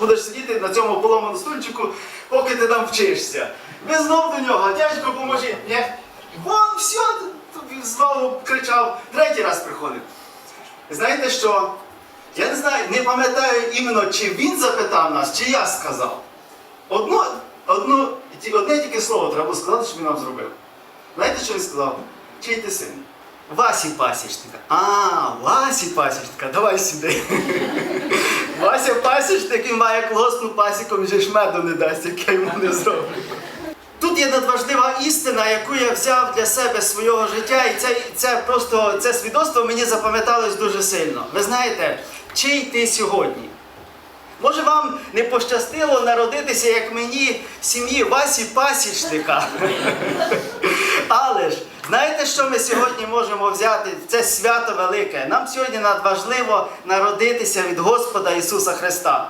будеш сидіти на цьому поломаному стульчику, поки ти там вчишся. Ви знов до нього, дядько, поможіть. Ні. Вон, все, тобі знову кричав, третій раз приходив. Знаєте що? Я не знаю, не пам'ятаю іменно, чи він запитав нас, чи я сказав. Одно, одно, одне тільки слово треба сказати, що він нам зробив. Знаєте, що він сказав? Чий ти син? Васі пасічника. А, Васі пасічника, давай сюди. Вася пасічник, він має колгоспну пасіку, він же ж меду не дасть, як я йому не зроблю. Тут є надважлива істина, яку я взяв для себе свого життя, і це, це просто це свідоцтво мені запам'яталось дуже сильно. Ви знаєте, чий ти сьогодні? Може вам не пощастило народитися, як мені, сім'ї Васі Пасічника. Знаєте, що ми сьогодні можемо взяти? Це свято велике. Нам сьогодні надважливо народитися від Господа Ісуса Христа.